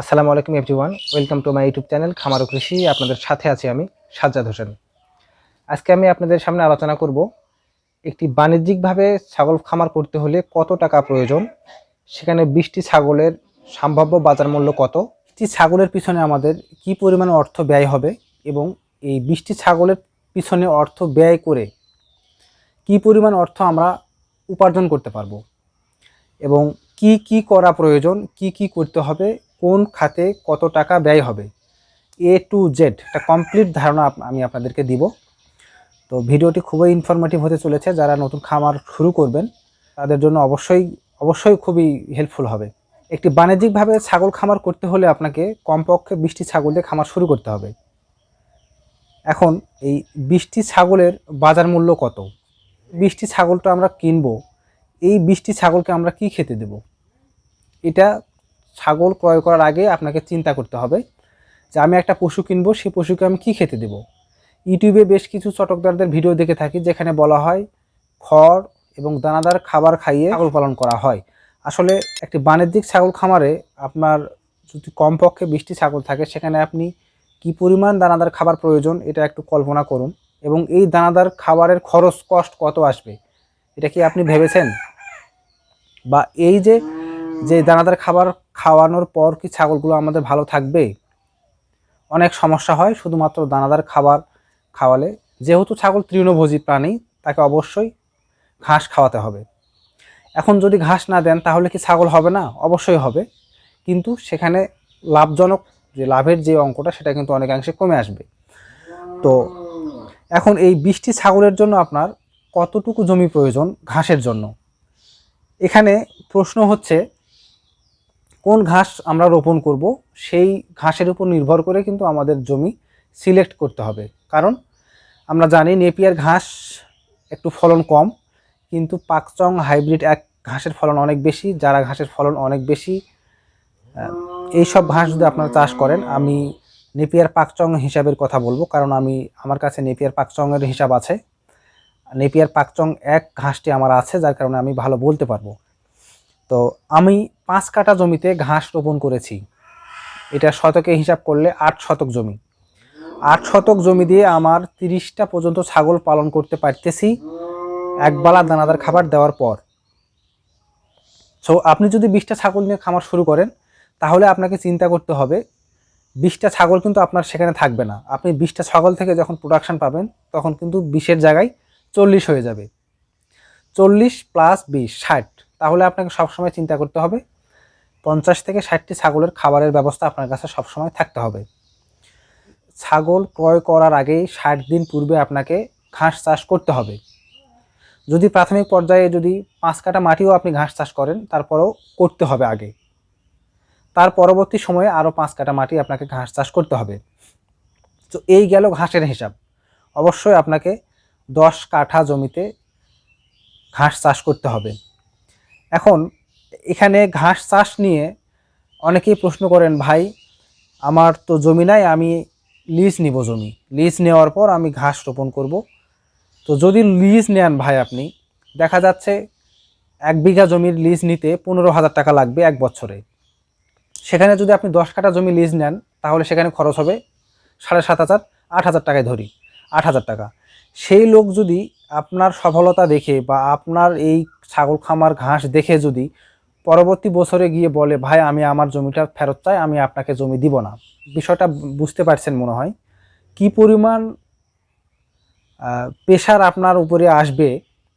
আসসালামু আলাইকুম everyone, welcome to my YouTube channel খামার কৃষি। আপনাদের সাথে আছি আমি সাজ্জাদ হোসেন। আজকে আমি আপনাদের সামনে আলোচনা করব একটি বাণিজ্যিকভাবে ছাগল খামার করতে হলে কত টাকা প্রয়োজন, সেখানে বৃষ্টি ছাগলের সম্ভাব্য বাজার মূল্য কত বৃষ্টি ছাগলের পিছনে আমাদের কি পরিমাণ অর্থ ব্যয় হবে এবং এই বৃষ্টি ছাগলের পিছনে অর্থ ব্যয় করে কি পরিমাণ অর্থ আমরা উপার্জন করতে পারব এবং কি কি করা প্রয়োজন, কি কি করতে হবে কোন খাতে কত টাকা ব্যয় হবে? এ টু জেড একটা কমপ্লিট ধারণা আমি আপনাদেরকে দিব। তো ভিডিওটি খুবই ইনফরমেটিভ হতে চলেছে। যারা নতুন খামার শুরু করবেন, তাদের জন্য অবশ্যই অবশ্যই খুবই হেল্পফুল হবে। একটি বাণিজ্যিকভাবে ছাগল খামার করতে হলে আপনাকে কমপক্ষে বৃষ্টি ছাগল দিয়ে খামার শুরু করতে হবে। এখন এই বৃষ্টি ছাগলের বাজার মূল্য কত? বৃষ্টি ছাগলটা আমরা কিনবো। এই বৃষ্টি ছাগলকে আমরা কি খেতে দেব? এটা ছাগল ক্রয় করার আগে আপনাকে চিন্তা করতে হবে যে আমি একটা পশু কিনবো সেই পশুকে আমি কি খেতে দেব? ইউটিউবে বেশ কিছু চটকদারদের ভিডিও দেখে থাকি যেখানে বলা হয় খড় এবং দানাদার খাবার খাইয়ে ছাগল পালন করা হয়। আসলে একটি বাণিজ্যিক ছাগল খামারে আপনার যদি কমপক্ষে বৃষ্টি ছাগল থাকে, সেখানে আপনি কি পরিমাণ দানাদার খাবার প্রয়োজন এটা একটু কল্পনা করুন এবং এই দানাদার খাবারের খরচ কষ্ট কত আসবে? এটা কি আপনি ভেবেছেন? বা এই যে যে দানাদার খাবার খাওয়ানোর পর কি ছাগলগুলো আমাদের ভালো থাকবে? অনেক সমস্যা হয়, শুধুমাত্র দানাদার খাবার খাওয়ালে। যেহেতু ছাগল তৃণভোজী প্রাণী, তাকে অবশ্যই ঘাস খাওয়াতে হবে। এখন যদি ঘাস না দেন, তাহলে কি ছাগল হবে না? অবশ্যই হবে। কিন্তু সেখানে লাভজনক যে লাভের যে অঙ্কটা, সেটা কিন্তু অনেকাংশে কমে আসবে। তো এখন এই বৃষ্টি ছাগলের জন্য আপনার কতটুকু জমি প্রয়োজন ঘাসের জন্য? এখানে প্রশ্ন হচ্ছে কোন ঘাস আমরা রোপণ করব, সেই ঘাসের উপর নির্ভর করে কিন্তু আমাদের জমি সিলেক্ট করতে হবে। কারণ আমরা জানি নেপিয়ার ঘাস একটু ফলন কম, কিন্তু পাকচং হাইব্রিড এক ঘাসের ফলন অনেক বেশি, যারা ঘাসের ফলন অনেক বেশি এই সব ঘাস যদি আপনারা চাষ করেন, আমি নেপিয়ার পাকচং হিসাবের কথা বলব, কারণ আমি, আমার কাছে নেপিয়ার পাকচংয়ের হিসাব আছে। নেপিয়ার পাকচং এক ঘাসটি আমার আছে, যার কারণে আমি ভালো বলতে পারব। তো আমি পাঁচ কাঠা জমিতে ঘাস রোপণ করেছি। এটা শতকে হিসাব করলে আট শতক জমি। আট শতক জমি দিয়ে আমার তিরিশটা পর্যন্ত ছাগল পালন করতে পারতেছি। একবেলা দানাদার খাবার দেওয়ার পর। সো আপনি যদি বিশটা ছাগল নিয়ে খামার শুরু করেন, তাহলে আপনাকে চিন্তা করতে হবে, বিশটা ছাগল কিন্তু আপনার সেখানে থাকবে না। আপনি বিশটা ছাগল থেকে যখন প্রোডাকশান পাবেন, তখন কিন্তু বিশের জায়গায় চল্লিশ হয়ে যাবে। চল্লিশ প্লাস বিশ, ষাট, তাহলে আপনাকে সবসময় চিন্তা করতে হবে পঞ্চাশ থেকে ষাটটি ছাগলের খাবারের ব্যবস্থা আপনার কাছে সবসময় থাকতে হবে। ছাগল ক্রয় করার আগেই ষাট দিন পূর্বে আপনাকে ঘাস চাষ করতে হবে। যদি প্রাথমিক পর্যায়ে যদি পাঁচ কাটা মাটিও আপনি ঘাস চাষ করেন, তারপরেও করতে হবে আগে। তার পরবর্তী সময়ে আরও পাঁচ কাটা মাটি আপনাকে ঘাস চাষ করতে হবে। তো এই গেল ঘাসের হিসাব। অবশ্যই আপনাকে দশ কাঠা জমিতে ঘাস চাষ করতে হবে। এখন এখানে ঘাস চাষ নিয়ে অনেকেই প্রশ্ন করেন, ভাই, আমার তো জমি নাই, আমি লিজ নিব জমি। লিজ নেওয়ার পর আমি ঘাস রোপণ করব। তো যদি লিজ নেন ভাই আপনি, দেখা যাচ্ছে এক বিঘা জমির লিজ নিতে পনেরো হাজার টাকা লাগবে এক বছরে। সেখানে যদি আপনি দশ কাঠা জমি লিজ নেন, তাহলে সেখানে খরচ হবে সাড়ে সাত হাজার, আট হাজার টাকায় ধরি, আট হাজার টাকা। সেই লোক যদি আপনার সফলতা দেখে বা আপনার এই ছাগল খামার ঘাস দেখে যদি পরবর্তী বছরে গিয়ে বলে, ভাই, আমি আমার জমিটা ফেরত চাই, আমি আপনাকে জমি দিব না। বিষয়টা বুঝতে পারছেন মনে হয়। কি পরিমাণ প্রেশার আপনার উপরে আসবে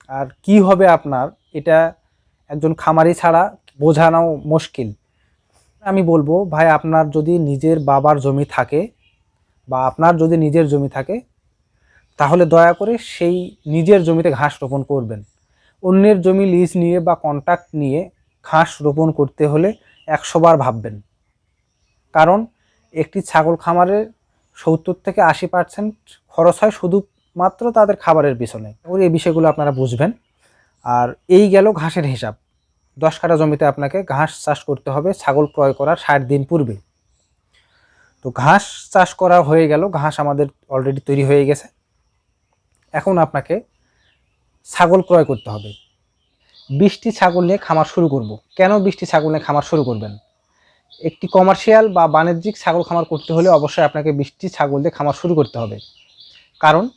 আর কি হবে আপনার, এটা একজন খামারি ছাড়া বোঝানো মুশকিল। আমি বলব, ভাই, আপনার যদি নিজের বাবার জমি থাকে বা আপনার যদি নিজের জমি থাকে, তাহলে দয়া করে সেই নিজের জমিতে ঘাস রোপণ করবেন। অন্যের জমি লিজ নিয়ে বা কন্ট্রাক্ট নিয়ে ঘাস রোপণ করতে হলে একশো বার ভাববেন। কারণ একটি ছাগল খামারের সত্তর থেকে আশি পার্সেন্ট খরচ হয় শুধুমাত্র তাদের খাবারের পিছনে। এই বিষয়গুলো আপনারা বুঝবেন। আর এই গেল ঘাসের হিসাব। দশ কাঠা জমিতে আপনাকে ঘাস চাষ করতে হবে, ছাগল ক্রয় করার ষাট দিন পূর্বে। তো ঘাস চাষ করা হয়ে গেল, ঘাস আমাদের অলরেডি তৈরি হয়ে গেছে। এখন আপনাকে ছাগল ক্রয় করতে হবে। বৃষ্টি, ছাগল নিয়ে খামার শুরু করব। কেন বৃষ্টি, ছাগল নিয়ে খামার শুরু করবেন? একটি কমার্শিয়াল বা বাণিজ্যিক ছাগল খামার করতে হলে অবশ্যই আপনাকে বৃষ্টি, ছাগল দিয়ে খামার শুরু করতে হবে। কারণ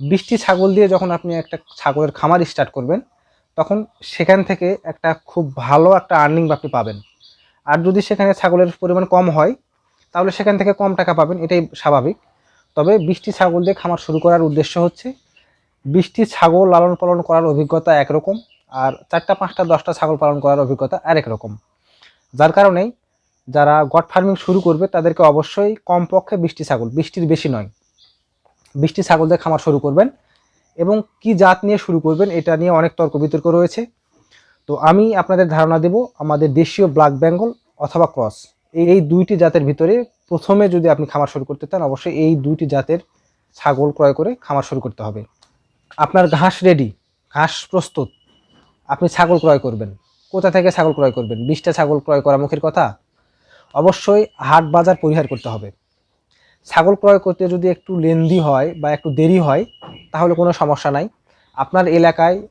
বৃষ্টি, ছাগল দিয়ে যখন আপনি একটা ছাগলের খামার স্টার্ট করবেন, তখন সেখান থেকে একটা খুব ভালো একটা আর্নিং আপনি পাবেন। আর যদি সেখানে ছাগলের পরিমাণ কম হয়, তাহলে সেখান থেকে কম টাকা পাবেন, এটাই স্বাভাবিক। তবে বৃষ্টি, ছাগল দিয়ে খামার শুরু করার উদ্দেশ্য হচ্ছে, বৃষ্টি, ছাগল লালন পালন করার অভিজ্ঞতা একরকম। আর চারটা, পাঁচটা, দশটা ছাগল পালন করার অভিজ্ঞতা আরেক রকম। যার কারণেই যারা গট ফার্মিং শুরু করবে, তাদেরকে অবশ্যই কমপক্ষে বৃষ্টি ছাগল বৃষ্টির বেশি নয়। বৃষ্টি ছাগল দিয়ে খামার শুরু করবেন এবং কি জাত নিয়ে শুরু করবেন, এটা নিয়ে অনেক তর্ক বিতর্ক রয়েছে। তো আমি আপনাদের ধারণা দেব, আমাদের দেশীয় ব্ল্যাক বেঙ্গল অথবা ক্রস। এই এই দুইটি জাতের ভিতরে প্রথমে যদি আপনি খামার শুরু করতে চান, অবশ্যই এই দুইটি জাতের ছাগল ক্রয় করে খামার শুরু করতে হবে। আপনার ঘাস রেডি ঘাস প্রস্তুত। আপনি ছাগল ক্রয় করবেন। কোথা থেকে ছাগল ক্রয় করবেন? বিশটা ছাগল ক্রয় করা মুখের কথা? অবশ্যই হাট বাজার পরিহার করতে হবে। ছাগল ক্রয় করতে যদি একটু লেন্দি হয় বা একটু দেরি হয়, তাহলে কোনো সমস্যা নাই। আপনার এলাকায়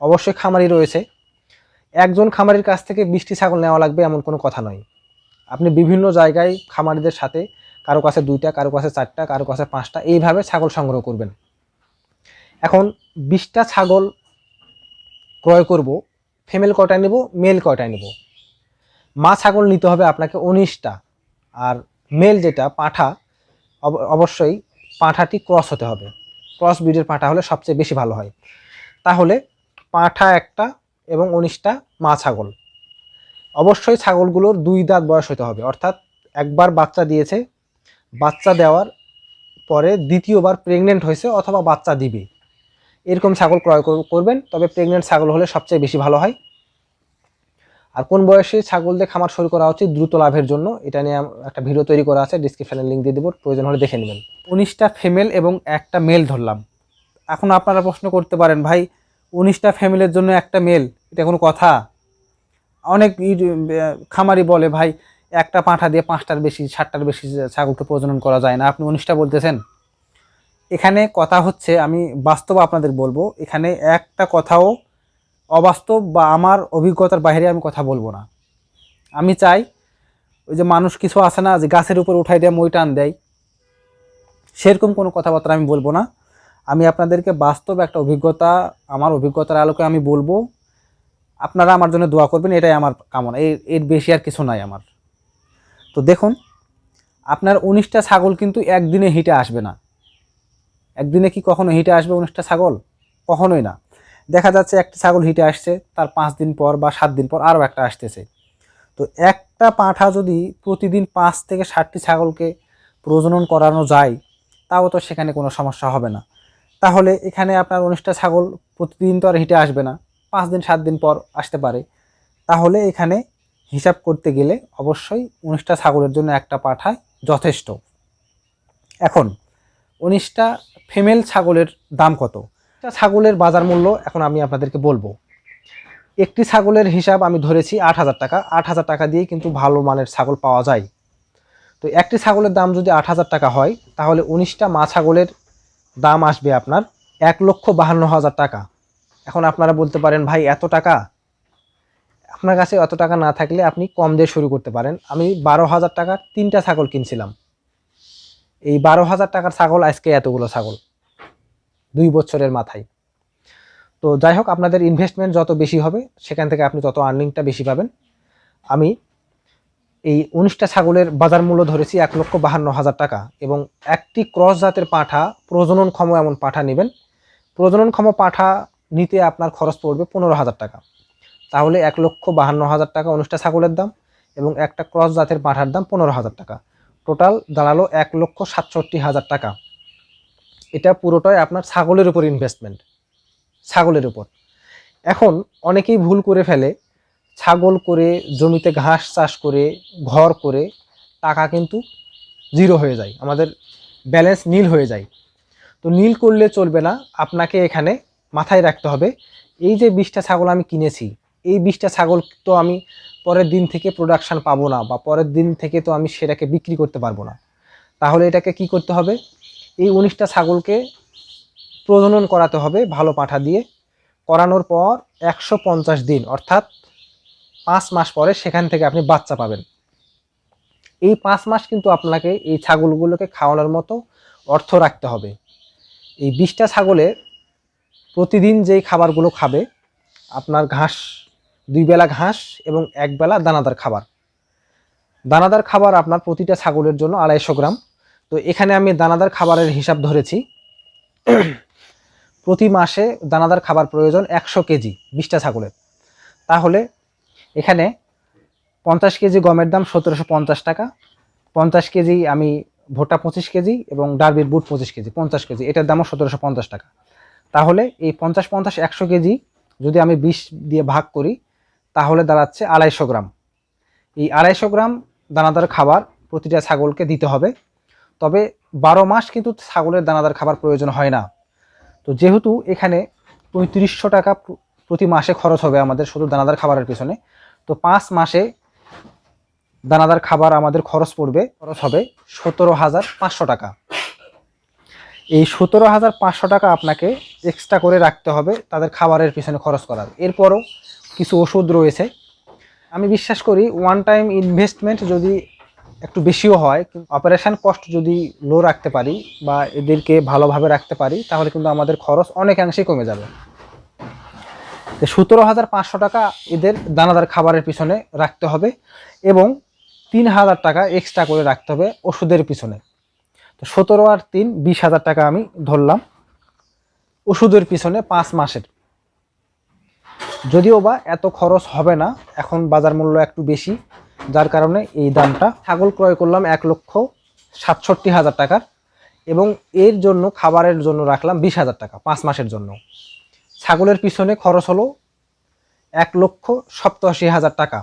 অবশ্যই খামারি রয়েছে। একজন খামারির কাছ থেকে বৃষ্টি ছাগল নেওয়া লাগবে এমন কোনো কথা নয়। আপনি বিভিন্ন জায়গায় খামারিদের সাথে, কারও কাছে দুইটা, কারও কাছে চারটা, কারও কাছে পাঁচটা, এইভাবে ছাগল সংগ্রহ করবেন। এখন বিশটা ছাগল ক্রয় করব ফিমেল কয়টা নেব মেল কয়টা নেব। মা ছাগল নিতে হবে আপনাকে উনিশটা, আর মেল যেটা, পাঁঠা, অব- অবশ্যই পাঁঠাটি ক্রস হতে হবে। ক্রস ব্রিডের পাঁঠা হলে সবচেয়ে বেশি ভালো হয়। তাহলে পাঁঠা একটা এবং উনিশটা মা ছাগল। অবশ্যই ছাগলগুলোর দুই দাঁত বয়স হতে হবে, অর্থাৎ একবার বাচ্চা দিয়েছে, বাচ্চা দেওয়ার পরে দ্বিতীয়বার প্রেগনেন্ট হয়েছে অথবা বাচ্চা দিবে। এরকম ছাগল ক্রয় করবেন, তবে প্রেগনেন্ট ছাগল হলে সবচেয়ে বেশি ভালো হয়। আর কোন বয়সে ছাগল দিয়ে খামার শুরু করা উচিত দ্রুত লাভের জন্য, এটা নিয়ে একটা ভিডিও তৈরি করা আছে ডিসক্রিপশনে লিঙ্ক দিয়ে দেবো, প্রয়োজন হলে দেখে নেবেন। উনিশটা ফিমেল এবং একটা মেল ধরলাম। এখন আপনারা প্রশ্ন করতে পারেন, ভাই, উনিশটা ফ্যামিলির জন্য একটা মেল এটা কোনো কথা? অনেক খামারি বলে, ভাই, একটা পাঁঠা দিয়ে পাঁচটার বেশি ষাটটার বেশি ছাগলকে প্রজনন করা যায় না। আপনি উনিশটা বলতেছেন? এখানে কথা হচ্ছে, আমি বাস্তব আপনাদের বলব, এখানে একটা কথাও অবাস্তব বা আমার অভিজ্ঞতার বাইরে আমি কথা বলব না। আমি চাই ওই যে মানুষ কিছু আসে না, যে গাছের উপর উঠাই দেয়, মই টান দেয়, সেরকম কোনো কথাবার্তা আমি বলব না। আমি আপনাদেরকে বাস্তব একটা অভিজ্ঞতা, আমার অভিজ্ঞতার আলোকে আমি বলব। আপনারা আমার জন্য দোয়া করবেন, এটাই আমার কামনা, এর এর বেশি আর কিছু নাই আমার। তো দেখুন, আপনার উনিশটা ছাগল কিন্তু একদিনে হিটে আসবে না। একদিনে কি কখনো হিটে আসবে উনিশটা ছাগল? কখনোই না। দেখা যাচ্ছে একটা ছাগল হিটে আসছে, তার পাঁচ দিন পর বা সাত দিন পর আরও একটা আসতেছে। তো একটা পাঁঠা যদি প্রতিদিন পাঁচ থেকে ষাটটি ছাগলকে প্রজনন করানো যায়, তাও তো সেখানে কোনো সমস্যা হবে না। তাহলে এখানে আপনার উনিশটা ছাগল প্রতিদিন তো আর হিটে আসবে না, পাঁচ দিন, সাত দিন পর আসতে পারে। তাহলে এখানে হিসাব করতে গেলে অবশ্যই উনিশটা ছাগলের জন্য একটা পাঠায় যথেষ্ট। এখন উনিশটা ফিমেল ছাগলের দাম কত? ছাগলের বাজার মূল্য এখন আমি আপনাদেরকে বলব। একটি ছাগলের হিসাব আমি ধরেছি আট হাজার টাকা। আট হাজার টাকা দিয়ে কিন্তু ভালো মানের ছাগল পাওয়া যায়। তো একটি ছাগলের দাম যদি আট হাজার টাকা হয়, তাহলে উনিশটা মা ছাগলের দাম আসবে আপনার এক লক্ষ বাহান্ন হাজার টাকা। এখন আপনারা বলতে পারেন, ভাই, এত টাকা? আপনার কাছে অত টাকা না থাকলে আপনি কম দিয়ে শুরু করতে পারেন। আমি বারো হাজার টাকা তিনটা ছাগল কিনছিলাম। এই বারো হাজার টাকার ছাগল, আজকে এতগুলো ছাগল। দুই বছরের মাথায়। তো যাই হোক, আপনাদের ইনভেস্টমেন্ট যত বেশি হবে, সেখান থেকে আপনি তত আর্নিংটা বেশি পাবেন। আমি এই উনিশটা ছাগলের বাজার মূল্য ধরেছি এক লক্ষ বাহান্ন হাজার টাকা এবং একটি ক্রস জাতের পাঠা প্রজননক্ষম এমন পাঠা নেবেন। প্রজননক্ষম পাঠা নিতে আপনার খরচ পড়বে পনেরো হাজার টাকা। তাহলে এক লক্ষ বাহান্ন হাজার টাকা উনিশটা ছাগলের দাম এবং একটা ক্রস জাতের পাঠার দাম পনেরো হাজার টাকা। টোটাল দাঁড়াল এক লক্ষ সাতষট্টি হাজার টাকা। এটা পুরোটাই আপনার ছাগলের উপর ইনভেস্টমেন্ট ছাগলের উপর। এখন অনেকেই ভুল করে ফেলে। ছাগল করে, জমিতে ঘাস চাষ করে, ঘর করে, টাকা কিন্তু জিরো হয়ে যায়। আমাদের ব্যালেন্স নীল হয়ে যায়। তো নীল করলে চলবে না। আপনাকে এখানে মাথায় রাখতে হবে। এই যে বিশটা ছাগল আমি কিনেছি, এই বিশটা ছাগল তো আমি পরের দিন থেকে প্রোডাকশান পাবো না বা পরের দিন থেকে তো আমি সেটাকে বিক্রি করতে পারব না। তাহলে এটাকে কি করতে হবে? এই উনিশটা ছাগলকে প্রজনন করাতে হবে ভালো পাঠা দিয়ে। করানোর পর একশো পঞ্চাশ দিন, অর্থাৎ পাঁচ মাস পরে সেখান থেকে আপনি বাচ্চা পাবেন। এই পাঁচ মাস কিন্তু আপনাকে এই ছাগলগুলোকে খাওয়ানোর মতো অর্থ রাখতে হবে। এই বিশটা ছাগলে প্রতিদিন যেই খাবারগুলো খাবে, আপনার ঘাস দুই বেলা ঘাস এবং এক বেলা দানাদার খাবার। দানাদার খাবার আপনার প্রতিটা ছাগলের জন্য আড়াইশো গ্রাম। তো এখানে আমি দানাদার খাবারের হিসাব ধরেছি। প্রতি মাসে দানাদার খাবার প্রয়োজন একশো কেজি, বিশটা ছাগলের। তাহলে এখানে পঞ্চাশ কেজি গমের দাম সতেরোশো পঞ্চাশ টাকা। পঞ্চাশ কেজি আমি ভুট্টা পঁচিশ কেজি এবং ডারবির বুট পঁচিশ কেজি, পঞ্চাশ কেজি। এটার দামও সতেরোশো পঞ্চাশ টাকা। তাহলে এই পঞ্চাশ পঞ্চাশ একশো কেজি যদি আমি বিশ দিয়ে ভাগ করি তাহলে দাঁড়াচ্ছে আড়াইশো গ্রাম। এই আড়াইশো গ্রাম দানাদার খাবার প্রতিটা ছাগলকে দিতে হবে। তবে বারো মাস কিন্তু ছাগলের দানাদার খাবার প্রয়োজন হয় না। তো যেহেতু এখানে পঁয়ত্রিশশো টাকা প্রতি মাসে খরচ হবে আমাদের শুধু দানাদার খাবারের পিছনে, তো পাঁচ মাসে দানাদার খাবার আমাদের খরচ পড়বে, খরচ হবে সতেরো হাজার পাঁচশো টাকা। এই সতেরো হাজার পাঁচশো টাকা আপনাকে এক্সট্রা করে রাখতে হবে তাদের খাবারের পিছনে খরচ করার। এরপরও কিছু ওষুধ রয়েছে। আমি বিশ্বাস করি ওয়ান টাইম ইনভেস্টমেন্ট যদি একটু বেশিও হয় অপারেশান কস্ট যদি লো রাখতে পারি বা এদেরকে ভালোভাবে রাখতে পারি, তাহলে কিন্তু আমাদের খরচ অনেকাংশেই কমে যাবে। সতেরো হাজার পাঁচশো টাকা এদের দানাদার খাবারের পিছনে রাখতে হবে এবং তিন হাজার টাকা এক্সট্রা করে রাখতে হবে ওষুধের পিছনে। তো সতেরো আর তিন, বিশ হাজার টাকা আমি ধরলাম। ওষুধের পিছনে পাঁচ মাসের। যদিও বা এত খরচ হবে না, এখন বাজার মূল্য একটু বেশি, যার কারণে এই দামটা ছাগল ক্রয় করলাম এক লক্ষ সাতষট্টি হাজার টাকার এবং এর জন্য খাবারের জন্য রাখলাম বিশ হাজার টাকা, পাঁচ মাসের জন্য। ছাগলের পিছনে খরচ হলো এক লক্ষ সপ্তাশি হাজার টাকা।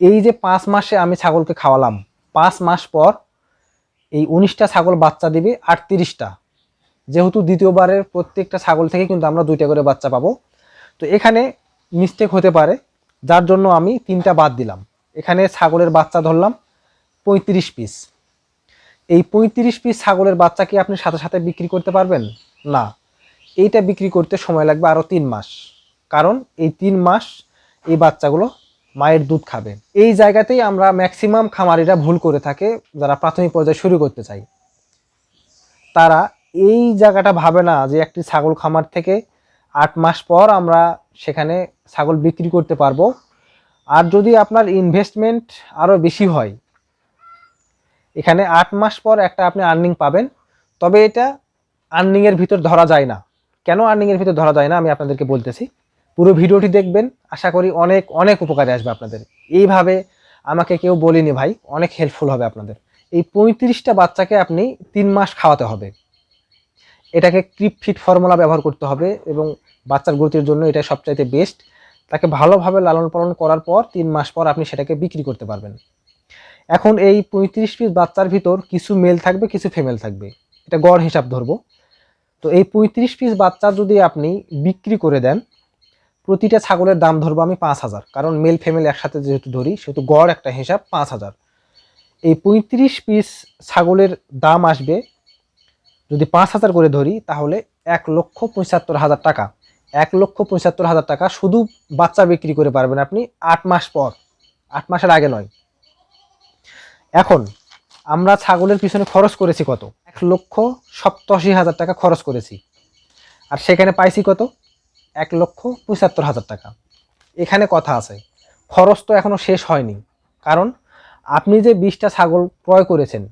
এই যে পাঁচ মাসে আমি ছাগলকে খাওয়ালাম, পাঁচ মাস পর এই উনিশটা ছাগল বাচ্চা দিবে আটত্রিশটা। যেহেতু দ্বিতীয়বারের প্রত্যেকটা ছাগল থেকে কিন্তু আমরা দুইটা করে বাচ্চা পাবো। তো এখানে মিস্টেক হতে পারে, যার জন্য আমি তিনটা বাদ দিলাম। এখানে ছাগলের বাচ্চা ধরলাম, পঁয়ত্রিশ পিস এই পঁয়ত্রিশ পিস ছাগলের বাচ্চা কি আপনি সাথে সাথে বিক্রি করতে পারবেন? না। এইটা বিক্রি করতে সময় লাগবে আরও তিন মাস। কারণ এই তিন মাস এই বাচ্চাগুলো মায়ের দুধ খাবে। এই জায়গাতেই আমরা ম্যাক্সিমাম খামারিরা ভুল করে থাকে, যারা প্রাথমিক পর্যায়ে শুরু করতে চাই তারা এই জায়গাটা ভাবে না যে একটি ছাগল খামার থেকে আট মাস পর আমরা সেখানে ছাগল বিক্রি করতে পারব। আর যদি আপনার ইনভেস্টমেন্ট আরও বেশি হয়, এখানে আট মাস পর একটা আপনি আর্নিং পাবেন। তবে এটা আর্নিংয়ের ভিতর ধরা যায় না। কেন আর্নিংয়ের ভিতর ধরা যায় না আমি আপনাদেরকে বলতেছি। পুরো ভিডিওটি দেখবেন। আশা করি অনেক অনেক উপকারে আসবে আপনাদের। এইভাবে আমাকে কেউ বলিনি ভাই, অনেক হেল্পফুল হবে আপনাদের। এই পঁয়ত্রিশটা বাচ্চাকে আপনি তিন মাস খাওয়াতে হবে। এটাকে ক্রিপ ফিট ফর্মুলা ব্যবহার করতে হবে এবং বাচ্চার গ্রোথের জন্য এটা সবচাইতে বেস্ট তাকে ভালোভাবে লালন পালন করার পর তিন মাস পর আপনি সেটাকে বিক্রি করতে পারবেন। এখন এই পঁয়ত্রিশ পিস বাচ্চার ভিতর কিছু মেল থাকবে, কিছু ফিমেল থাকবে। এটা গড় হিসাব ধরবো। তো এই পঁয়ত্রিশ পিস বাচ্চা যদি আপনি বিক্রি করে দেন, প্রতিটা ছাগলের দাম ধরবো আমি পাঁচ হাজার। কারণ মেল ফিমেল একসাথে যেহেতু ধরি, সেহেতু গড় একটা হিসাব পাঁচ হাজার। এই পঁয়ত্রিশ পিস ছাগলের দাম আসবে, যদি পাঁচ হাজার করে ধরি, তাহলে এক লক্ষ পঁচাত্তর হাজার টাকা। এক লক্ষ পঁচাত্তর হাজার টাকা শুধু বাচ্চা বিক্রি করে পারবেন আপনি আট মাস পর। আট মাসের আগে নয়। এখন আমরা ছাগলের পিছনে খরচ করেছি কত? এক লক্ষ সপ্তাশি হাজার টাকা খরচ করেছি। আর সেখানে পাইছি কত? এক লক্ষ পঁচাত্তর হাজার টাকা। এখানে কথা আছে। খরচ তো এখনও শেষ হয়নি। কারণ আপনি যে বিশটা ছাগল ক্রয় করেছেন,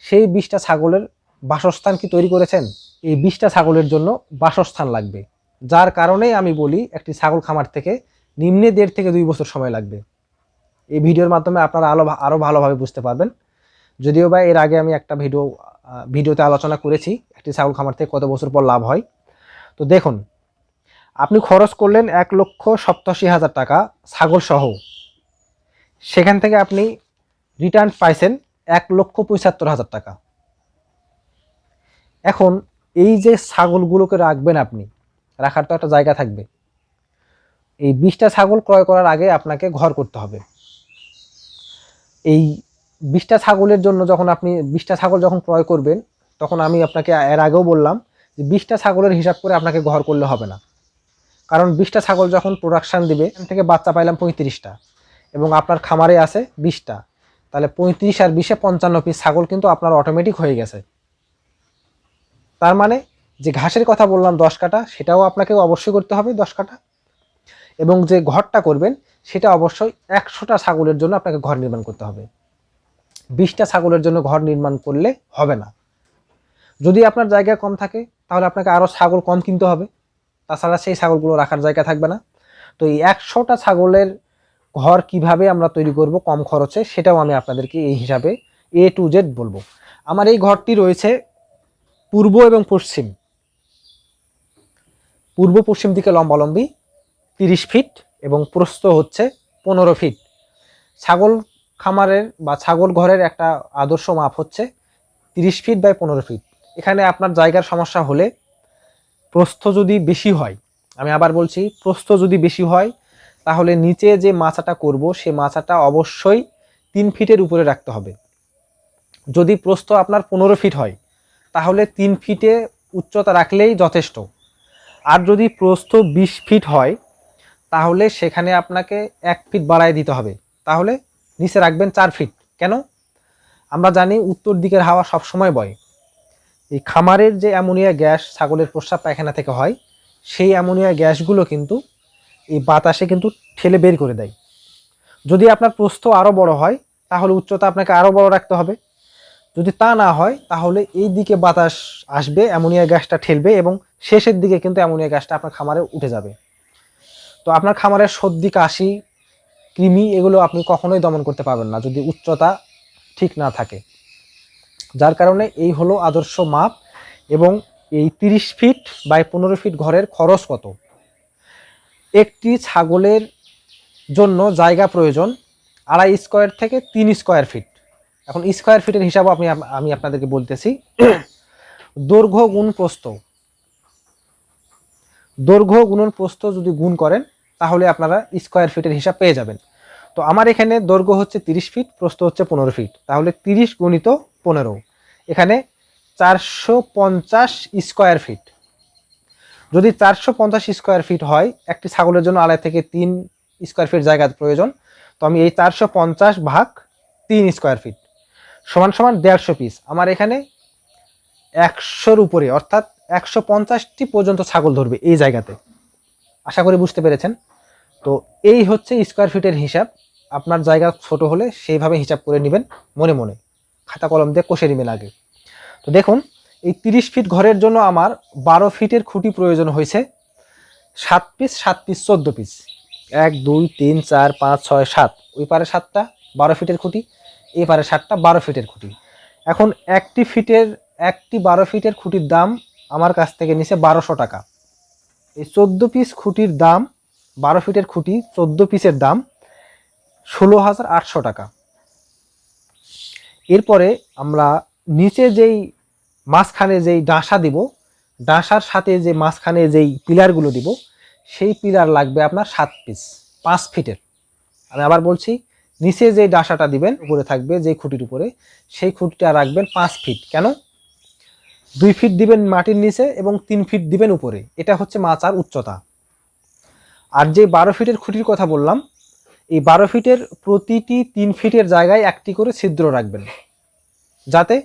সেই বিশটা ছাগলের বাসস্থান কি তৈরি করেছেন? এই বিশটা ছাগলের জন্য বাসস্থান লাগবে। যার কারণেই আমি বলি একটি ছাগল খামার থেকে নিম্নে দেড় থেকে দুই বছর সময় লাগবে। এই ভিডিওর মাধ্যমে আপনারা আলো আরও ভালোভাবে বুঝতে পারবেন। যদিও বা এর আগে আমি একটা ভিডিও ভিডিওতে আলোচনা করেছি একটি ছাগল খামার থেকে কত বছর পর লাভ হয়। তো দেখুন, আপনি খরচ করলেন এক লক্ষ সপ্তাশি হাজার টাকা ছাগল সহ। সেখান থেকে আপনি রিটার্ন পাইছেন এক লক্ষ পঁচাত্তর হাজার টাকা। এখন এই যে ছাগলগুলোকে রাখবেন আপনি রাখার তো একটা জায়গা থাকবে। এই বিশটা ছাগল ক্রয় করার আগে আপনাকে ঘর করতে হবে। এই বিশটা ছাগলের জন্য যখন আপনি, বিশটা ছাগল যখন ক্রয় করবেন, তখন আমি আপনাকে এর আগেও বললাম যে বিশটা ছাগলের হিসাব করে আপনাকে ঘর করলে হবে না। কারণ বিশটা ছাগল যখন প্রোডাকশান দিবে, এখান থেকে বাচ্চা পাইলাম পঁয়ত্রিশটা এবং আপনার খামারে আছে বিশটা। তাহলে পঁয়ত্রিশ আর বিশে পঞ্চান্ন পিস ছাগল কিন্তু আপনার অটোমেটিক হয়ে গেছে। তার মানে যে ঘাসের কথা বললাম দশ কাটা, সেটাও আপনাকে অবশ্যই করতে হবে দশ কাটা। এবং যে ঘরটা করবেন, সেটা অবশ্যই একশোটা ছাগলের জন্য আপনাকে ঘর নির্মাণ করতে হবে। বিশটা ছাগলের জন্য ঘর নির্মাণ করলে হবে না। যদি আপনার জায়গা কম থাকে, তাহলে আপনাকে আরও ছাগল কম কিনতে হবে। তাছাড়া সেই ছাগলগুলো রাখার জায়গা থাকবে না। তো এই একশোটা ছাগলের ঘর কীভাবে আমরা তৈরি করব কম খরচে, সেটাও আমি আপনাদেরকে এই হিসাবে এ টু জেড বলব। আমার এই ঘরটি রয়েছে পূর্ব এবং পশ্চিম। পূর্ব পশ্চিম দিকে লম্বালম্বি তিরিশ ফিট এবং প্রস্থ হচ্ছে পনেরো ফিট। ছাগল খামারের বা ছাগল ঘরের একটা আদর্শ মাপ হচ্ছে তিরিশ ফিট বাই পনেরো ফিট। এখানে আপনার জায়গার সমস্যা হলে প্রস্থ যদি বেশি হয়, আমি আবার বলছি প্রস্থ যদি বেশি হয়, তাহলে নিচে যে মাচাটা করব, সে মাচাটা অবশ্যই তিন ফিটের উপরে রাখতে হবে। যদি প্রস্থ আপনার পনেরো ফিট হয়, তাহলে তিন ফিটে উচ্চতা রাখলেই যথেষ্ট। আর যদি প্রস্থ বিশ ফিট হয়, তাহলে সেখানে আপনাকে এক ফিট বাড়ায় দিতে হবে। তাহলে নিচে রাখবেন চার ফিট কেন? আমরা জানি উত্তর দিকের হাওয়া সবসময় বয়। এই খামারের যে অ্যামোনিয়া গ্যাস ছাগলের প্রস্রাব পায়খানা থেকে হয়, সেই অ্যামোনিয়া গ্যাসগুলো কিন্তু এই বাতাসে কিন্তু ঠেলে বের করে দেয়। যদি আপনার প্রস্থ আরও বড় হয়, তাহলে উচ্চতা আপনাকে আরও বড় রাখতে হবে। যদি তা না হয়, তাহলে এই দিকে বাতাস আসবে, অ্যামোনিয়া গ্যাসটা ঠেলবে এবং শেষের দিকে কিন্তু অ্যামোনিয়া গ্যাসটা আপনার খামারে উঠে যাবে। তো আপনার খামারের সর্দি, কাশি, কৃমি এগুলো আপনি কখনোই দমন করতে পারবেন না যদি উচ্চতা ঠিক না থাকে। যার কারণে এই হলো আদর্শ মাপ এবং এই তিরিশ ফিট বাই পনেরো ফিট ঘরের খরচ কত? একটি ছাগলের জন্য জায়গা প্রয়োজন আড়াই স্কোয়ার থেকে তিন স্কোয়ার ফিট এখন স্কোয়ার ফিটের হিসাবও আপনি আমি আপনাদেরকে বলতেছি। দৈর্ঘ্য, গুণ, প্রস্থ। দৈর্ঘ্য, গুণন, প্রস্থ যদি গুণ করেন, তাহলে আপনারা স্কোয়ার ফিটের হিসাব পেয়ে যাবেন। তো আমার এখানে দৈর্ঘ্য হচ্ছে তিরিশ ফিট প্রস্থ হচ্ছে পনেরো ফিট তাহলে তিরিশ গুণিত পনেরো। এখানে চারশো পঞ্চাশ স্কোয়ার ফিট যদি চারশো পঞ্চাশ স্কোয়ার ফিট হয়, একটি ছাগলের জন্য আড়াই থেকে তিন স্কোয়ার ফিট জায়গা প্রয়োজন। তো আমি এই চারশো পঞ্চাশ ভাগ তিন স্কোয়ার ফিট সমান সমান দেড়শো পিস আমার এখানে একশোর উপরে, অর্থাৎ একশো পঞ্চাশটি পর্যন্ত ছাগল ধরবে এই জায়গাতে। আশা করি বুঝতে পেরেছেন। তো এই হচ্ছে স্কোয়ার ফিটের হিসাব। আপনার জায়গা ছোট হলে সেইভাবে হিসাব করে নেবেন মনে মনে। খাতা কলম দিয়ে কষে নেবেন আগে। তো দেখুন, এই তিরিশ ফিট ঘরের জন্য আমার বারো ফিটের খুঁটি প্রয়োজন হয়েছে। সাত পিস সাত পিস চোদ্দ পিস এক, দুই, তিন, চার, পাঁচ, ছয়, সাত। ওই পারে সাতটা, বারো ফিটের খুঁটি। এই পারে সাতটা বারো ফিটের খুঁটি। এখন একটি ফিটের, একটি বারো ফিটের খুঁটির দাম আমার কাছ থেকে নিচে বারোশো টাকা। এই চোদ্দ পিস খুঁটির দাম, বারো ফিটের খুঁটি, চোদ্দ পিসের দাম ষোলো হাজার আটশো টাকা। এরপরে আমরা নিচে যেই মাঝখানে যেই ডাঁসা দিব, ডাঁসার সাথে যে মাঝখানে যেই পিলারগুলো দিব, সেই পিলার লাগবে আপনার সাত পিস, পাঁচ ফিটের। আমি আবার বলছি নিচে যে ডাসাটা দিবেন, উপরে থাকবে যেই খুঁটির উপরে, সেই খুঁটিটা রাখবেন পাঁচ ফিট কেন? দুই ফিট দিবেন মাটির নিচে এবং তিন ফিট দিবেন উপরে। এটা হচ্ছে মাচার উচ্চতা। আর যে বারো ফিটের খুঁটির কথা বললাম, এই বারো ফিটের প্রতিটি তিন ফিটের জায়গায় একটি করে ছিদ্র রাখবেন। যাতে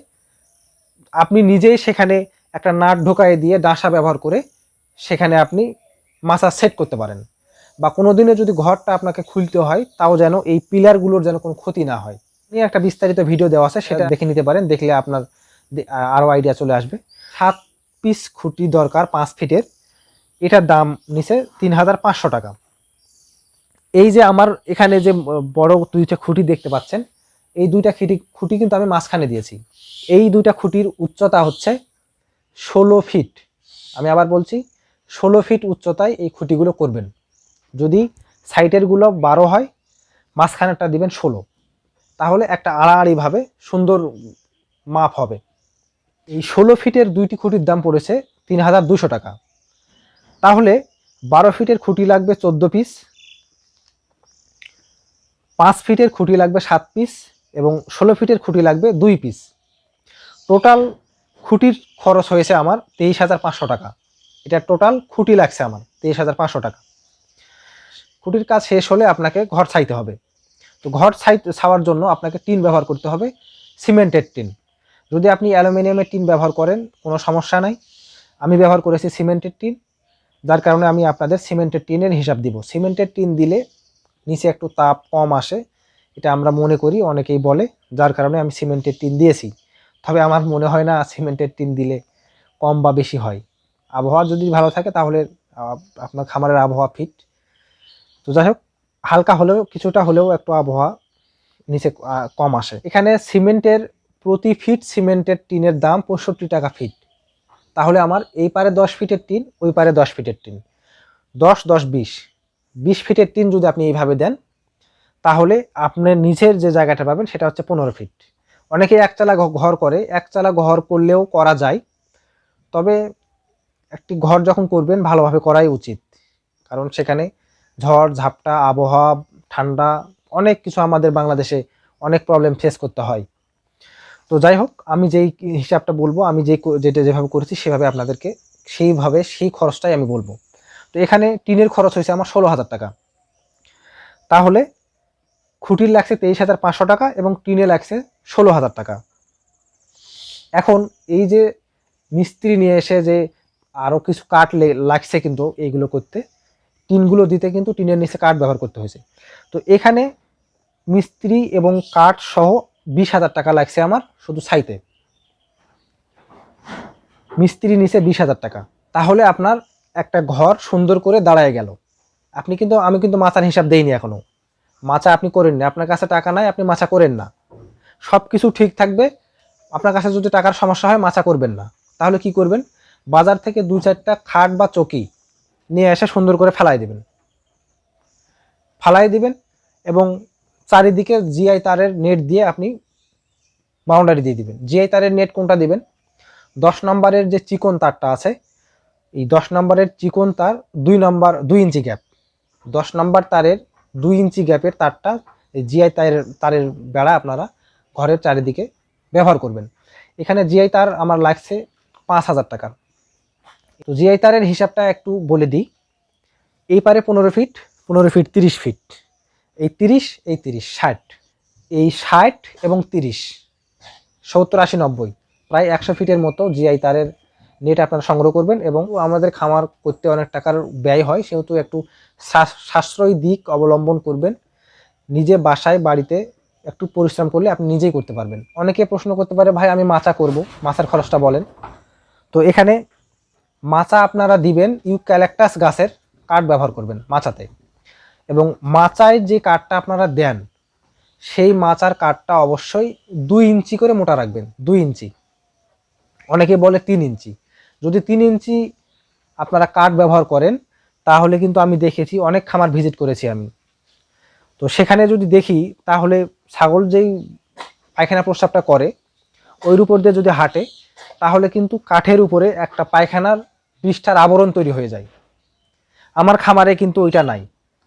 আপনি নিজেই সেখানে একটা নাট ঢোকায় দিয়ে ডাঁসা ব্যবহার করে সেখানে আপনি মাছা সেট করতে পারেন। বা কোনো দিনে যদি ঘরটা আপনাকে খুলতে হয়, তাও যেন এই পিলারগুলোর যেন কোনো ক্ষতি না হয়। নিয়ে একটা বিস্তারিত ভিডিও দেওয়া আছে, সেটা দেখে নিতে পারেন, দেখলে আপনার আরও আইডিয়া চলে আসবে। সাত পিস খুঁটি দরকার পাঁচ ফিটের। এটার দাম নিচে তিন হাজার পাঁচশো টাকা। এই যে আমার এখানে যে বড় দুইটা খুঁটি দেখতে পাচ্ছেন, এই দুইটা খুঁটি খুঁটি কিন্তু আমি মাঝখানে দিয়েছি। এই দুইটা খুঁটির উচ্চতা হচ্ছে ষোলো ফিট। আমি আবার বলছি, ষোলো ফিট উচ্চতায় এই খুঁটিগুলো করবেন। যদি সাইটেরগুলো বারো হয়, মাঝখানেরটা দিবেন ষোলো। তাহলে একটা আড়াআড়িভাবে সুন্দর মাপ হবে। এই ষোলো ফিটের দুইটি খুঁটির দাম পড়েছে তিন হাজার দুশো টাকা। তাহলে বারো ফিটের খুঁটি লাগবে চোদ্দ পিস, পাঁচ ফিটের খুঁটি লাগবে সাত পিস এবং ষোলো ফিটের খুঁটি লাগবে দুই পিস। টোটাল খুঁটির খরচ হয়েছে আমার তেইশ হাজার পাঁচশো টাকা। এটা টোটাল খুঁটি লাগছে আমার তেইশ হাজার পাঁচশো টাকা। খুঁটির কাজ শেষ হলে আপনাকে ঘর ছাইতে হবে। তো ঘর ছাই ছাওয়ার জন্য আপনাকে টিন ব্যবহার করতে হবে, সিমেন্টের টিন। যদি আপনি অ্যালুমিনিয়ামের টিন ব্যবহার করেন, কোনো সমস্যা নাই। আমি ব্যবহার করেছি সিমেন্টের টিন, যার কারণে আমি আপনাদের সিমেন্টের টিনের হিসাব দিব। সিমেন্টের টিন দিলে নিচে একটু তাপ কম আসে, এটা আমরা মনে করি, অনেকেই বলে, যার কারণে আমি সিমেন্টের টিন দিয়েছি। তবে আমার মনে হয় না সিমেন্টের টিন দিলে কম বা বেশি হয়। আবহাওয়া যদি ভালো থাকে তাহলে আপনার খামারের আবহাওয়া ফিট তো যাই হোক, হালকা হলেও, কিছুটা হলেও একটু আবহাওয়া নিচে কম আসে। এখানে সিমেন্টের, প্রতি ফিট সিমেন্টের টিনের দাম পঁয়ষট্টি টাকা ফিট তাহলে আমার এই পারে দশ ফিটের টিন, ওই পারে দশ ফিটের টিন। দশ দশ, বিশ। বিশ ফিটের টিন যদি আপনি এইভাবে দেন, তাহলে আপনার নিজের যে জায়গাটা পাবেন, সেটা হচ্ছে পনেরো ফিট অনেকেই একচালা ঘর করে একচালা ঘর করলেও করা যায়। তবে একটি ঘর যখন করবেন, ভালোভাবে করাই উচিত। কারণ সেখানে ঝড়, ঝাপটা, আবহাওয়া, ঠান্ডা, অনেক কিছু আমাদের বাংলাদেশে অনেক প্রবলেম ফেস করতে হয়। তো যাই হোক, আমি যেই হিসাবটা বলব, আমি যেই যেটা যেভাবে করেছি সেভাবে আপনাদেরকে সেইভাবে সেই খরচটাই আমি বলব। তো এখানে টিনের খরচ হয়েছে আমার ষোলো হাজার টাকা। তাহলে খুঁটির লাগছে তেইশ হাজার পাঁচশো টাকা এবং টিনে লাগছে ষোলো হাজার টাকা। এখন এই যে মিস্ত্রি নিয়ে এসে যে আরও কিছু কাঠ লাগছে কিন্তু এইগুলো করতে টিনগুলো দিতে কিন্তু টিনের নিচে কাঠ ব্যবহার করতে হয়েছে। তো এখানে মিস্ত্রি এবং কাঠ সহ বিশ হাজার টাকা লাগছে আমার শুধু সাইতে মিস্ত্রি নিচে বিশ হাজার টাকা। তাহলে আপনার একটা ঘর সুন্দর করে দাঁড়ায় গেল। আপনি কিন্তু, আমি কিন্তু মাচার হিসাব দেইনি এখনও মাচা আপনি করেন না। আপনার কাছে টাকা নাই, আপনি মাচা করেন না। সব কিছু ঠিক থাকবে। আপনার কাছে যদি টাকার সমস্যা হয়, মাচা করবেন না। তাহলে কি করবেন? বাজার থেকে দু চারটা খাট বা চকি নিয়ে এসে সুন্দর করে ফেলাই দেবেন। ফালাই দিবেন এবং চারিদিকে জিআই তারের নেট দিয়ে আপনি বাউন্ডারি দিয়ে দিবেন। জিআই তারের নেট কোনটা দিবেন? দশ নম্বরের যে চিকন তারটা আছে, এই দশ নম্বরের চিকন তার দুই নম্বর, দুই ইঞ্চি গ্যাপ দশ নম্বর তারের দুই ইঞ্চি গ্যাপের তারটা জিআই তারের তারের বেড়া আপনারা ঘরের চারিদিকে ব্যবহার করবেন। এখানে জিআই তার আমার লাগছে পাঁচ হাজার টাকা তো জিআই তারের হিসাবটা একটু বলে দিই। এই পারে পনেরো ফিট পনেরো ফিট তিরিশ ফিট এই তিরিশ এই তিরিশ, ষাট। এই ষাট এবং তিরিশ, সত্তর, আশি, নব্বই। প্রায় একশো ফিটের মতো জিআই তারের নেট আপনারা সংগ্রহ করবেন এবং আমাদের খামার করতে অনেক টাকার ব্যয় হয়, সেহেতু একটু সাশ্রয়ী দিক অবলম্বন করবেন। নিজে বাসায়, বাড়িতে একটু পরিশ্রম করলে আপনি নিজেই করতে পারবেন। অনেকে প্রশ্ন করতে পারে, ভাই, আমি মাচা করব? মাচার খরচটা বলেন। তো এখানে মাচা আপনারা দিবেন ইউক্যালেক্টাস গাছের কাঠ ব্যবহার করবেন মাচাতে। এবং মাচায় যে কাঠটা আপনারা দেন, সেই মাচার কাঠটা অবশ্যই দুই ইঞ্চি করে মোটা রাখবেন, দুই ইঞ্চি। অনেকে বলে তিন ইঞ্চি। যদি তিন ইঞ্চি আপনারা কাঠ ব্যবহার করেন, তাহলে কিন্তু আমি দেখেছি অনেক খামার ভিজিট করেছি আমি। তো সেখানে যদি দেখি, তাহলে ছাগল যেই পায়খানা প্রস্রাবটা করে, ওইর উপর দিয়ে যদি হাঁটে, তাহলে কিন্তু কাঠের উপরে একটা পায়খানার পৃষ্ঠার আবরণ তৈরি হয়ে যায়। আমার খামারে কিন্তু ওইটা নাই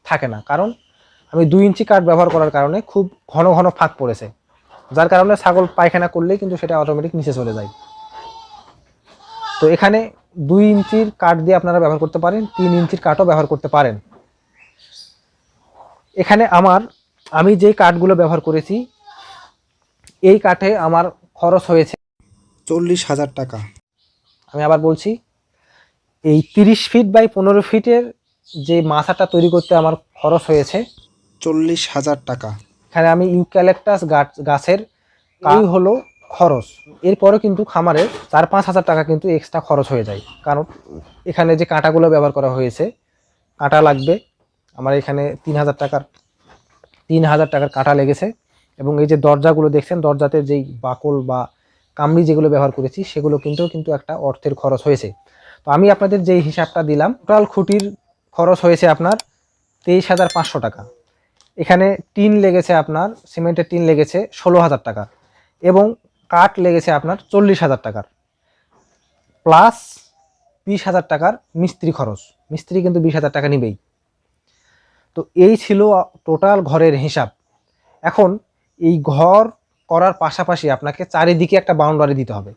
থাকে না। কারণ আমি দুই ইঞ্চি কাঠ ব্যবহার করার কারণে খুব ঘন ঘন ফাঁক পড়েছে। যার কারণে ছাগল পায়খানা করলেই কিন্তু সেটা অটোমেটিক নিচে চলে যায়। তো এখানে দুই ইঞ্চির কাঠ দিয়ে আপনারা ব্যবহার করতে পারেন তিন ইঞ্চির কাঠও ব্যবহার করতে পারেন। এখানে আমার আমি যেই কাঠগুলো ব্যবহার করেছি এই কাঠে আমার খরচ হয়েছে চল্লিশ হাজার টাকা। আমি আবার বলছি এই তিরিশ ফিট বাই পনেরো ফিটের যে মাথাটা তৈরি করতে আমার খরচ হয়েছে। চল্লিশ হাজার টাকা। এখানে আমি ইউক্যালেক্টাস গাছ গাছের এই হলো খরচ। এরপরে কিন্তু খামারে চার পাঁচ হাজার টাকা কিন্তু এক্সট্রা খরচ হয়ে যায়। কারণ এখানে যে কাঁটাগুলো ব্যবহার করা হয়েছে কাঁটা লাগবে। আমার এখানে তিন হাজার টাকার তিন হাজার টাকার কাঁটা লেগেছে। এবং এই যে দরজাগুলো দেখছেন দরজাতে যেই বাকল বা কামড়ি যেগুলো ব্যবহার করেছি, সেগুলো কিন্তু কিন্তু একটা অর্থের খরচ হয়েছে। তো আমি আপনাদের যেই হিসাবটা দিলাম, টোটাল খুঁটির খরচ হয়েছে আপনার তেইশ হাজার পাঁচশো টাকা। এখানে টিন লেগেছে আপনার, সিমেন্টের টিন লেগেছে ষোলো হাজার টাকা এবং কাঠ লেগেছে আপনার চল্লিশ হাজার টাকার প্লাস বিশ হাজার টাকার মিস্ত্রি খরচ, মিস্ত্রি কিন্তু বিশ হাজার টাকা নিবেই। তো এই ছিল টোটাল ঘরের হিসাব। এখন এই ঘর করার পাশাপাশি আপনাকে চারিদিকে একটা বাউন্ডারি দিতে হবে।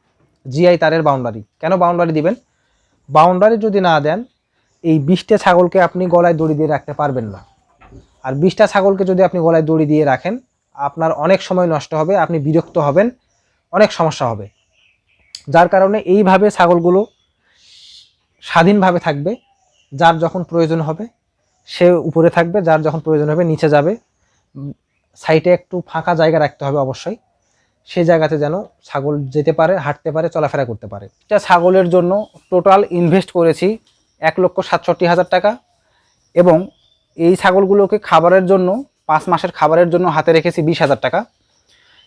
জিআই তারের বাউন্ডারি কেন বাউন্ডারি দিবেন? বাউন্ডারি যদি না দেন, এই বিশটা ছাগলকে আপনি গলায় দড়ি দিয়ে রাখতে পারবেন না। আর বিশটা ছাগলকে যদি আপনি গলায় দড়ি দিয়ে রাখেন, আপনার অনেক সময় নষ্ট হবে, আপনি বিরক্ত হবেন, অনেক সমস্যা হবে। যার কারণে এইভাবে ছাগলগুলো স্বাধীনভাবে থাকবে, যার যখন প্রয়োজন হবে, সে উপরে থাকবে, যার যখন প্রয়োজন হবে, নিচে যাবে। সাইডে একটু ফাঁকা জায়গা রাখতে হবে অবশ্যই। সেই জায়গাতে যেন ছাগল যেতে পারে, হাঁটতে পারে, চলাফেরা করতে পারে। এটা ছাগলের জন্য টোটাল ইনভেস্ট করেছি এক লক্ষ সাতষট্টি হাজার টাকা এবং এই ছাগলগুলোকে খাবারের জন্য, পাঁচ মাসের খাবারের জন্য হাতে রেখেছি বিশ হাজার টাকা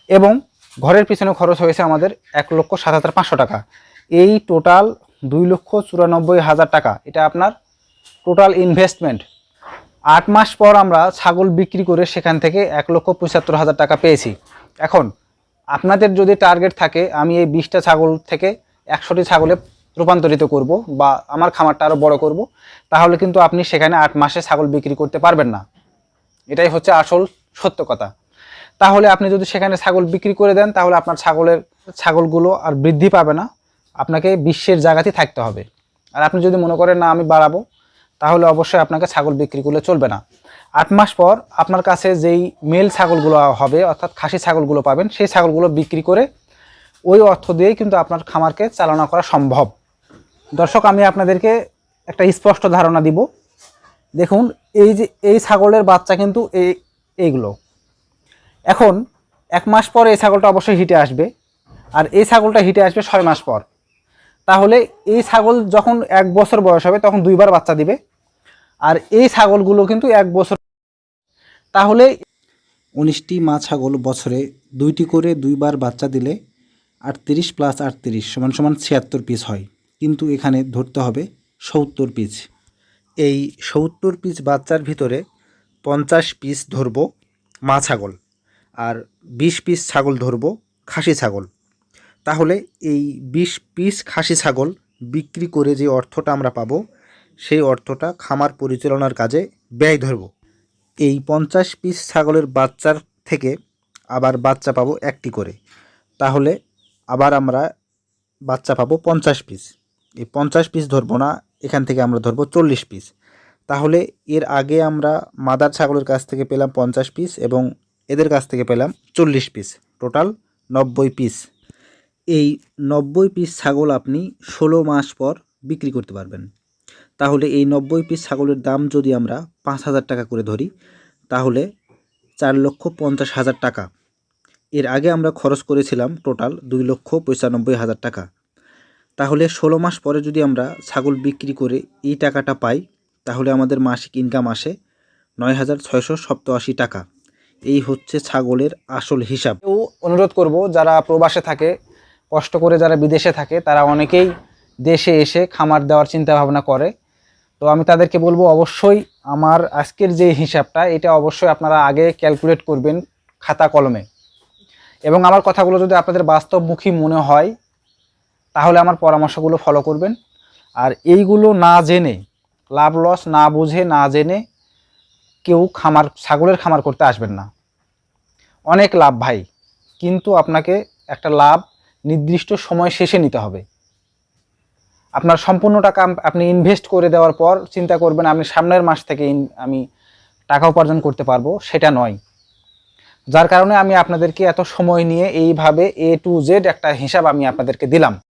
এবং ঘরের পিছনে খরচ হয়েছে আমাদের এক লক্ষ সাত হাজার পাঁচশো টাকা। এই টোটাল দুই লক্ষ চুরানব্বই হাজার টাকা। এটা আপনার টোটাল ইনভেস্টমেন্ট। আট মাস পর আমরা ছাগল বিক্রি করে সেখান থেকে এক লক্ষ পঁচাত্তর হাজার টাকা পেয়েছি। এখন আপনাদের যদি টার্গেট থাকে, আমি এই বিশটা ছাগল থেকে একশোটি ছাগলে রূপান্তরিত করব বা আমার খামারটা আরও বড় করব, তাহলে কিন্তু আপনি সেখানে আট মাসে ছাগল বিক্রি করতে পারবেন না। এটাই হচ্ছে আসল সত্য কথা। তাহলে আপনি যদি সেখানে ছাগল বিক্রি করে দেন, তাহলে আপনার ছাগলের, ছাগলগুলো আর বৃদ্ধি পাবে না। আপনাকে বিশ্বের জায়গাতেই থাকতে হবে। আর আপনি যদি মনে করেন, না, আমি বাড়াবো তাহলে অবশ্যই আপনাকে ছাগল বিক্রি করলে চলবে না। আট মাস পর আপনার কাছে যেই মেল ছাগলগুলো হবে, অর্থাৎ খাসি ছাগলগুলো পাবেন, সেই ছাগলগুলো বিক্রি করে ওই অর্থ দিয়েই কিন্তু আপনার খামারকে চালনা করা সম্ভব। দর্শক, আমি আপনাদেরকে একটা স্পষ্ট ধারণা দিব। দেখুন, এই যে, এই ছাগলের বাচ্চা কিন্তু এই এইগুলো। এখন এক মাস পর এই ছাগলটা অবশ্যই হিটে আসবে, আর এই ছাগলটা হিটে আসবে ছয় মাস পর। তাহলে এই ছাগল যখন এক বছর বয়স হবে, তখন দুইবার বাচ্চা দিবে। আর এই ছাগলগুলো কিন্তু এক বছর তাহলে উনিশটি মা ছাগল বছরে দুইটি করে দুইবার বাচ্চা দিলে আটত্রিশ প্লাস আটত্রিশ সমান সমান ছিয়াত্তর পিস হয়। কিন্তু এখানে ধরতে হবে সত্তর পিস এই সত্তর পিস বাচ্চার ভিতরে পঞ্চাশ পিস ধরব মা ছাগল আর বিশ পিস ছাগল ধরব খাসি ছাগল। তাহলে এই বিশ পিস খাসি ছাগল বিক্রি করে যে অর্থটা আমরা পাবো সেই অর্থটা খামার পরিচালনার কাজে ব্যয় ধরব। এই পঞ্চাশ পিস ছাগলের বাচ্চার থেকে আবার বাচ্চা পাবো একটি করে। তাহলে আবার আমরা বাচ্চা পাবো পঞ্চাশ পিস। এই পঞ্চাশ পিস ধরবো না, এখান থেকে আমরা ধরবো চল্লিশ পিস। তাহলে এর আগে আমরা মাদার ছাগলের কাছ থেকে পেলাম পঞ্চাশ পিস এবং এদের কাছ থেকে পেলাম চল্লিশ পিস। টোটাল নব্বই পিস। এই নব্বই পিস ছাগল আপনি ষোলো মাস পর বিক্রি করতে পারবেন। তাহলে এই নব্বই পিস ছাগলের দাম যদি আমরা পাঁচ হাজার টাকা করে ধরি, তাহলে চার লক্ষ পঞ্চাশ হাজার টাকা। এর আগে আমরা খরচ করেছিলাম টোটাল দুই লক্ষ পঁচানব্বই হাজার টাকা। তাহলে ষোলো মাস পরে যদি আমরা ছাগল বিক্রি করে এই টাকাটা পাই, তাহলে আমাদের মাসিক ইনকাম আসে নয় হাজার ছয়শো সপ্তআশি টাকা। এই হচ্ছে ছাগলের আসল হিসাব। ও অনুরোধ করব, যারা প্রবাসে থাকে, কষ্ট করে যারা বিদেশে থাকে, তারা অনেকেই দেশে এসে খামার দেওয়ার চিন্তা ভাবনা করে। তো আমি তাদেরকে বলব অবশ্যই আমার আজকের যে হিসাবটা, এটা অবশ্যই আপনারা আগে ক্যালকুলেট করবেন খাতা কলমে। এবং আমার কথাগুলো যদি আপনাদের বাস্তবমুখী মনে হয়, তাহলে আমার পরামর্শগুলো ফলো করবেন। আর এইগুলো না জেনে, লাভ লস না বুঝে না জেনে কেউ খামার, ছাগলের খামার করতে আসবেন না। অনেক লাভ ভাই, কিন্তু আপনাকে একটা লাভ নির্দিষ্ট সময় শেষে নিতে হবে। আপনার সম্পূর্ণ টাকা আপনি ইনভেস্ট করে দেওয়ার পর চিন্তা করবেন আমি সামনের মাস থেকে আমি টাকা উপার্জন করতে পারব, সেটা নয়। যার কারণে আমি আপনাদেরকে এত সময় নিয়ে এইভাবে এ টু জেড একটা হিসাব আমি আপনাদেরকে দিলাম।